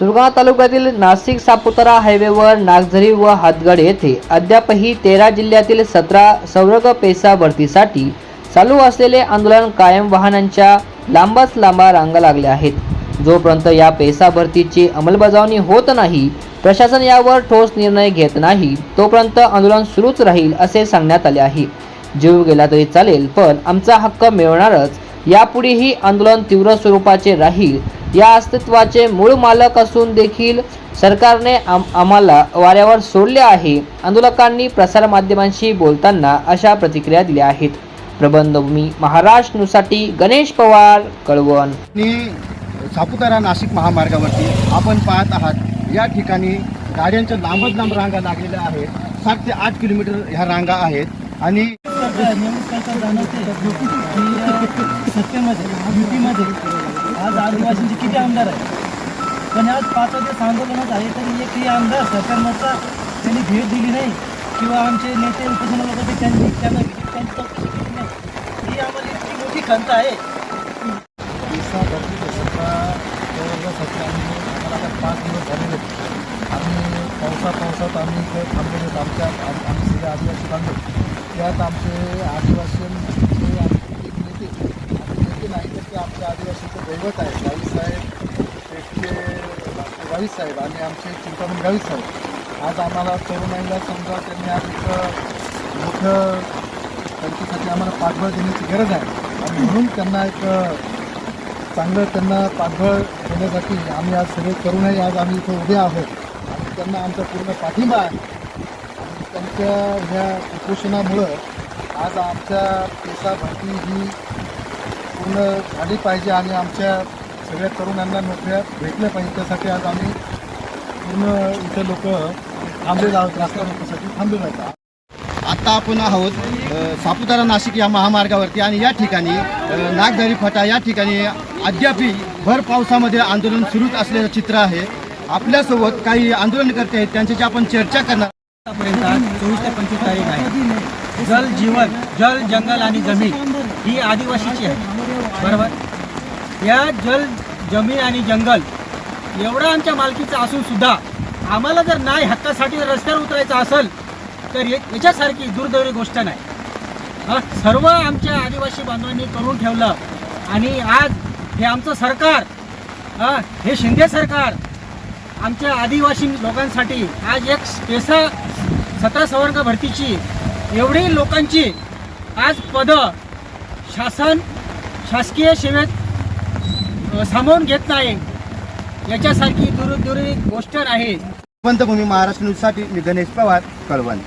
सुरगाणा तालुक्यातील नाशिक सापुतारा हायवेवर नागझरी व हातगड येथे अद्यापही तेरा जिल्ह्यातील सतरा संवर्ग पेसा भरतीसाठी चालू असलेले आंदोलन कायम वाहनांच्या लांबच लांबा रांगा लागल्या आहेत. जोपर्यंत या पेसा भरतीची अंमलबजावणी होत नाही प्रशासन यावर ठोस निर्णय घेत नाही तोपर्यंत आंदोलन सुरूच राहील असे सांगण्यात आले आहे. जीव गेला तरी चालेल पण आमचा हक्क मिळवणारच यापुढेही आंदोलन तीव्र स्वरूपाचे राहील या अस्तित्वाचे मूळ मालक असून देखील सरकारने आम आम्हाला वाऱ्यावर सोडले आहे. आंदोलकांनी प्रसारमाध्यमांशी बोलताना अशा प्रतिक्रिया दिल्या आहेत. प्रबंधभूमी महाराष्ट्र न्यूजसाठी गणेश पवार कळवण. सापुतारा नाशिक महामार्गावरती आपण पाहत आहात. या ठिकाणी गाड्यांच्या लांबच लांब रांगा लागलेल्या आहेत. सात ते आठ किलोमीटर ह्या रांगा आहेत आणि सत्तेमध्ये युतीमध्ये आज आदिवासींचे किती आमदार आहेत? पण आज पाच दिवस आंदोलनात आहे तरी एकही आमदार सरकारमधचा त्यांनी भेट दिली नाही किंवा आमचे नेते उपोषण लोक ते त्यांनी त्यांना भेट त्यांची चौकशी केली नाही. ही आम्हाला इतकी मोठी खंत आहे. पाच दिवस झालेले आम्ही पावसा पावसात आम्ही इथे थांबलेले आमच्या आम- आम्ही सगळे आदिवासी बांधव त्यात आमचे आदिवासी एक नेते आणि नेते नाही तर ते आमचे आदिवासीचं दैवत आहे गावी साहेब शेटचे गावी साहेब आणि आमचे चिंतामण गावी साहेब. आज आम्हाला तरुणाईला समजा त्यांनी आज एक मोठं त्यांच्यासाठी आम्हाला पाठबळ देण्याची गरज आहे. आणि म्हणून त्यांना एक चांगलं त्यांना पाठबळ देण्यासाठी आम्ही आज सगळे तरुणही आज आम्ही इथे उभे आहोत. आणि त्यांना आमचा पूर्ण पाठिंबा आहे. आणि त्यांच्या ह्या उपोषणामुळं आज आमच्या पेसा भरती ही पूर्ण झाली पाहिजे आणि आमच्या सगळ्या तरुणांना नोकऱ्या भेटल्या पाहिजे. त्यासाठी आज आम्ही पूर्ण इथे लोक थांबलेलो आहोत रास्ता लोकांसाठी थांबलेलो जातात आता आपण आहोत सापुतारा नाशिक या महामार्गावरती आणि या ठिकाणी अ, फटा या ठिकाणी अद्यापही भर पावसामध्ये आंदोलन सुरूच असलेलं चित्र आहे. आपल्यासोबत काही आंदोलनकर्ते आहेत त्यांच्याशी आपण चर्चा करणार आतापर्यंत चोवीस ते पंचवीस तारीख आहे. जल जीवन जल जंगल आणि जमीन ही आदिवासीची आहे. बरोबर? या जल जमीन आणि जंगल एवढं आमच्या मालकीचं असून सुद्धा आम्हाला जर नाही हक्कासाठी रस्त्यावर उतरायचं असेल तर याच्यासारखी दुर्दैवी गोष्ट नाही. हा, सर्व आमच्या आदिवासी बांधवांनी करून ठेवलं आणि आज हे आमचं सरकार हा, हे शिंदे सरकार आमच्या आदिवासी लोकांसाठी आज एक पेसा सतरा सवर्ग भरतीची एवढी लोकांची आज पदं शासन शासकीय सेवेत सामावून घेत नाही. याच्यासारखी दुरुदुरी गोष्ट नाही. पंतभूमी महाराष्ट्र न्यूजसाठी मी गणेश पवार कळवण.